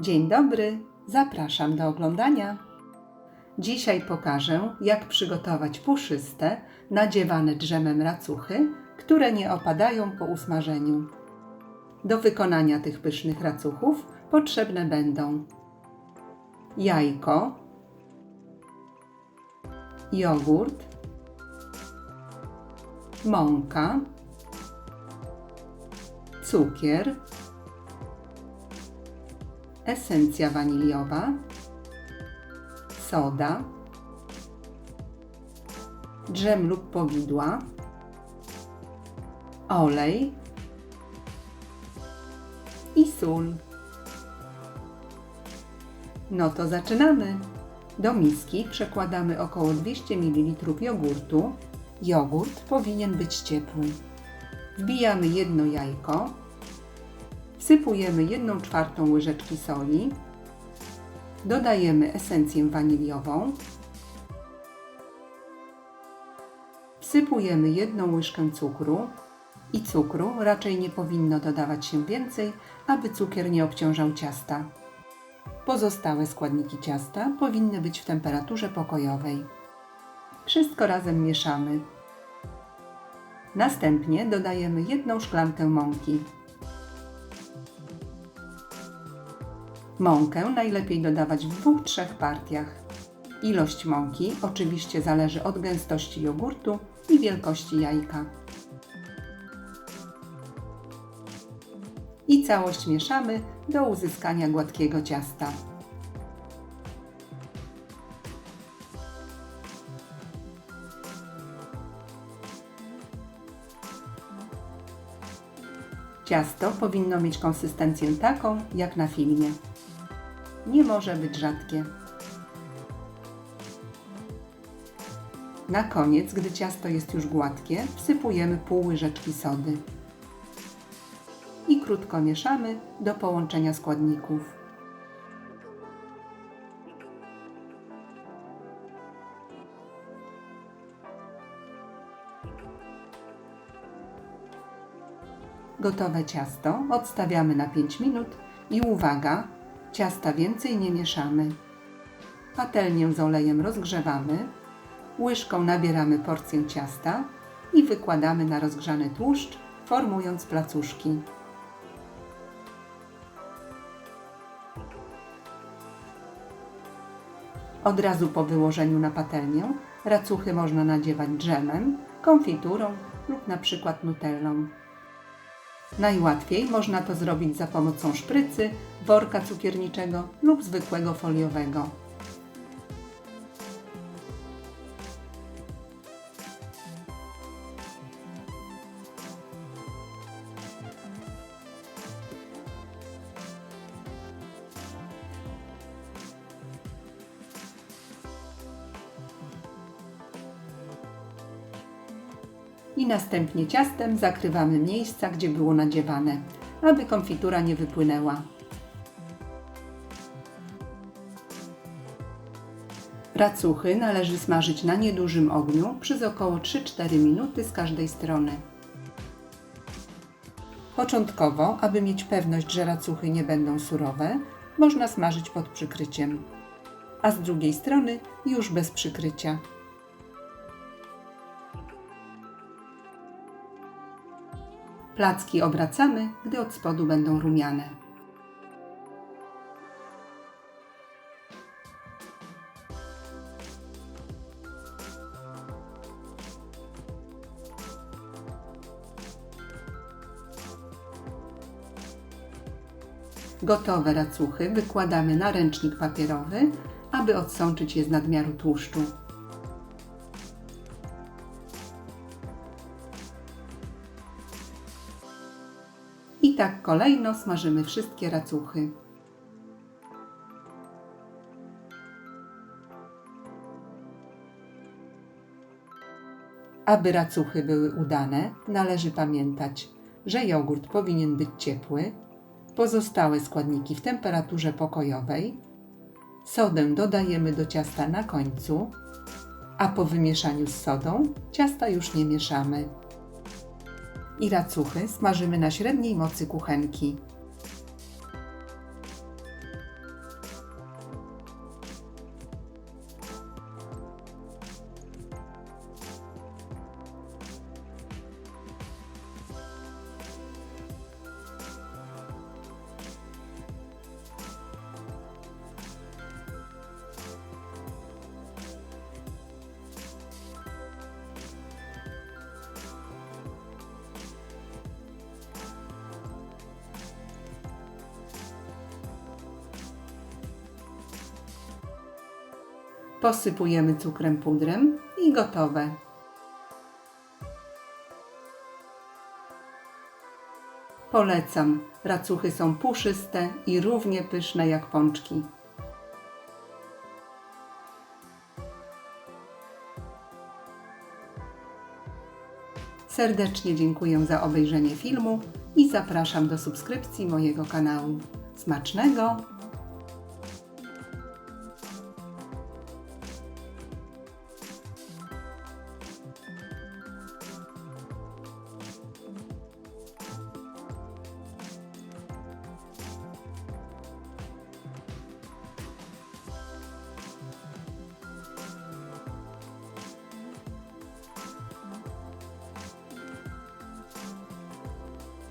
Dzień dobry, zapraszam do oglądania. Dzisiaj pokażę, jak przygotować puszyste, nadziewane drzemem racuchy, które nie opadają po usmażeniu. Do wykonania tych pysznych racuchów potrzebne będą jajko, jogurt, mąka, cukier, esencja waniliowa, soda, dżem lub powidła, olej i sól. No to zaczynamy. Do miski przekładamy około 200 ml jogurtu. Jogurt powinien być ciepły. Wbijamy jedno jajko, Wsypujemy 1 czwartą łyżeczki soli. Dodajemy esencję waniliową. Wsypujemy jedną łyżkę cukru i cukru raczej nie powinno dodawać się więcej, aby cukier nie obciążał ciasta. Pozostałe składniki ciasta powinny być w temperaturze pokojowej. Wszystko razem mieszamy. Następnie dodajemy jedną szklankę mąki. Mąkę najlepiej dodawać w dwóch, trzech partiach. Ilość mąki oczywiście zależy od gęstości jogurtu i wielkości jajka. I całość mieszamy do uzyskania gładkiego ciasta. Ciasto powinno mieć konsystencję taką jak na filmie nie może być rzadkie. Na koniec, gdy ciasto jest już gładkie, wsypujemy pół łyżeczki sody i krótko mieszamy do połączenia składników. Gotowe ciasto odstawiamy na 5 minut i uwaga, Ciasta więcej nie mieszamy. Patelnię z olejem rozgrzewamy, łyżką nabieramy porcję ciasta i wykładamy na rozgrzany tłuszcz, formując placuszki. Od razu po wyłożeniu na patelnię racuchy można nadziewać dżemem, konfiturą lub na przykład nutellą. Najłatwiej można to zrobić za pomocą szprycy, worka cukierniczego lub zwykłego foliowego. I następnie ciastem zakrywamy miejsca, gdzie było nadziewane, aby konfitura nie wypłynęła. Racuchy należy smażyć na niedużym ogniu przez około 3-4 minuty z każdej strony. Początkowo, aby mieć pewność, że racuchy nie będą surowe, można smażyć pod przykryciem, a z drugiej strony już bez przykrycia. Placki obracamy, gdy od spodu będą rumiane. Gotowe racuchy wykładamy na ręcznik papierowy, aby odsączyć je z nadmiaru tłuszczu. I tak kolejno smażymy wszystkie racuchy. Aby racuchy były udane, należy pamiętać, że jogurt powinien być ciepły, pozostałe składniki w temperaturze pokojowej, sodę dodajemy do ciasta na końcu, a po wymieszaniu z sodą ciasta już nie mieszamy i racuchy smażymy na średniej mocy kuchenki. Posypujemy cukrem pudrem i gotowe. Polecam. Racuchy są puszyste i równie pyszne jak pączki. Serdecznie dziękuję za obejrzenie filmu i zapraszam do subskrypcji mojego kanału. Smacznego!